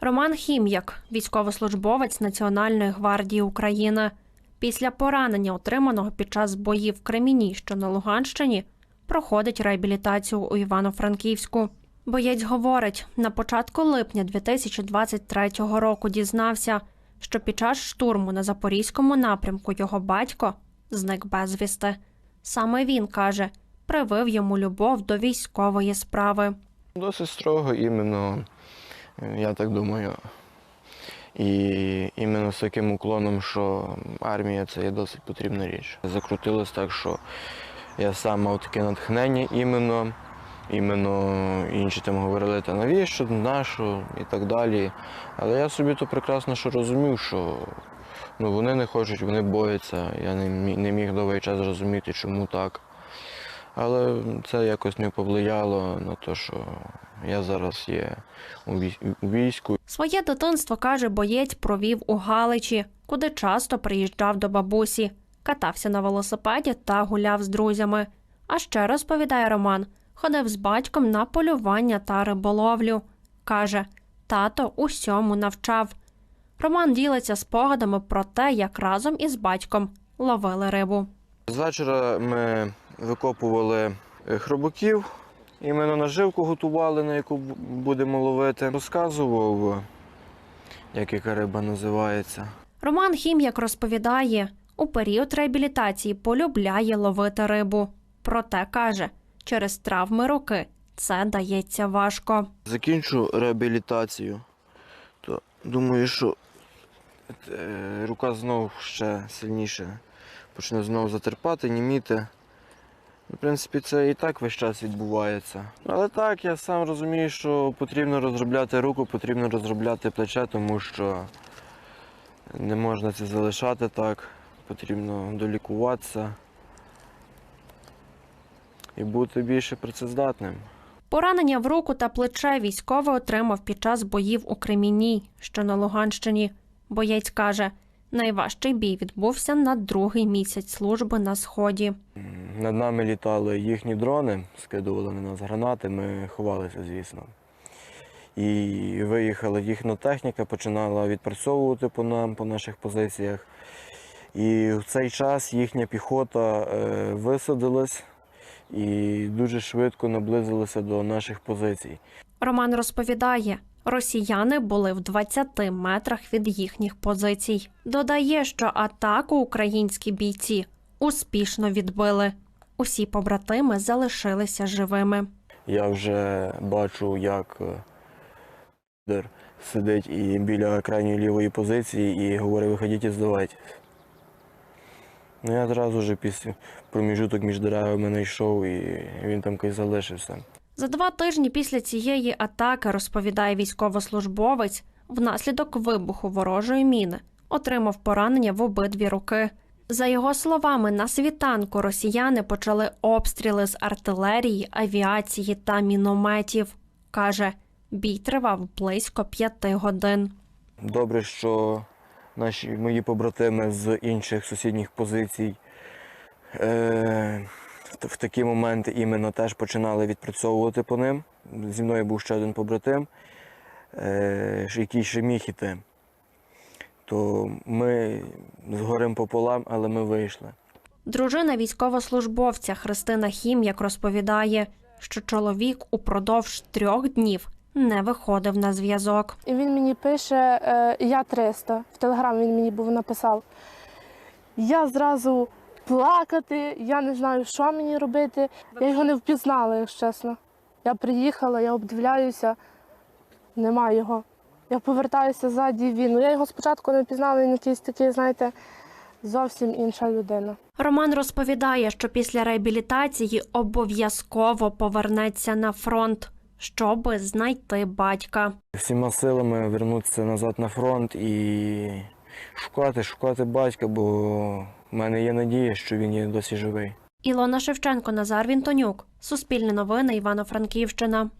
Роман Хім'як, військовослужбовець Національної гвардії України. Після поранення, отриманого під час боїв в Креміні, що на Луганщині, проходить реабілітацію у Івано-Франківську. Боєць говорить, на початку липня 2023 року дізнався, що під час штурму на запорізькому напрямку його батько зник безвісти. Саме він каже, привив йому любов до військової справи. Досить строго, іменно, я так думаю. І іменно з таким уклоном, що армія це є досить потрібна річ. Закрутилось так, що я сам мав таке натхнення іменно. Іменно інші там говорили, та навіщо, нащо і так далі. Але я собі то прекрасно що розумів, що ну, вони не хочуть, вони бояться. Я не міг довгий час зрозуміти, чому так. Але це якось не повлияло на те, що я зараз є у війську. Своє дитинство, каже, боєць провів у Галичі, куди часто приїжджав до бабусі, катався на велосипеді та гуляв з друзями. А ще розповідає Роман, ходив з батьком на полювання та риболовлю. Каже, тато усьому навчав. Роман ділиться спогадами про те, як разом із батьком ловили рибу. З вечора ми викопували е, хробаків, іменно наживку готували, на яку будемо ловити. Розказував, як яка риба називається. Роман Хім'як розповідає, у період реабілітації полюбляє ловити рибу. Проте каже, через травми руки це дається важко. Закінчу реабілітацію, то думаю, що е, рука знов ще сильніше почне знову затерпати, німіти. В принципі, це і так весь час відбувається. Але так, я сам розумію, що потрібно розробляти руку, потрібно розробляти плече, тому що не можна це залишати так. Потрібно долікуватися і бути більше працездатним. Поранення в руку та плече військовий отримав під час боїв у Кремінній, що на Луганщині. Боєць каже, найважчий бій відбувся на другий місяць служби на сході. Над нами літали їхні дрони, скидували на нас гранати, ми ховалися, звісно. І виїхала їхня техніка, починала відпрацьовувати по нам, по наших позиціях. І в цей час їхня піхота е, висадилась і дуже швидко наблизилася до наших позицій. Роман розповідає, росіяни були в 20 метрах від їхніх позицій. Додає, що атаку українські бійці успішно відбили. Усі побратими залишилися живими. Я вже бачу, як е, сидить і біля крайньої лівої позиції і говорить, виходіть і здавайтесь. Ну, я одразу ж після проміжуток між деревами знайшов і він там якось залишився. За два тижні після цієї атаки, розповідає військовослужбовець, внаслідок вибуху ворожої міни отримав поранення в обидві руки. За його словами, на світанку росіяни почали обстріли з артилерії, авіації та мінометів. Каже, бій тривав близько п'яти годин. Добре, що наші мої побратими з інших сусідніх позицій е, в- такі моменти іменно теж починали відпрацьовувати по ним. Зі мною був ще один побратим, е, який ще міг іти. То ми з горем пополам, але ми вийшли. Дружина військовослужбовця Христина Хім'як розповідає, що чоловік упродовж трьох днів не виходив на зв'язок. І він мені пише е, Я 300. В телеграм він мені був написав. Я зразу плакати, я не знаю, що мені робити. Я його не впізнала, якщо чесно. Я приїхала, я обдивляюся, нема його. Я повертаюся ззаді він. Ну, я його спочатку не впізнала, він якийсь такий, знаєте, зовсім інша людина. Роман розповідає, що після реабілітації обов'язково повернеться на фронт, щоби знайти батька. Всіма силами вернутися назад на фронт і шукати, шукати батька, бо в мене є надія, що він є досі живий. Ілона Шевченко, Назар Вінтонюк. Суспільне новини Івано-Франківщина.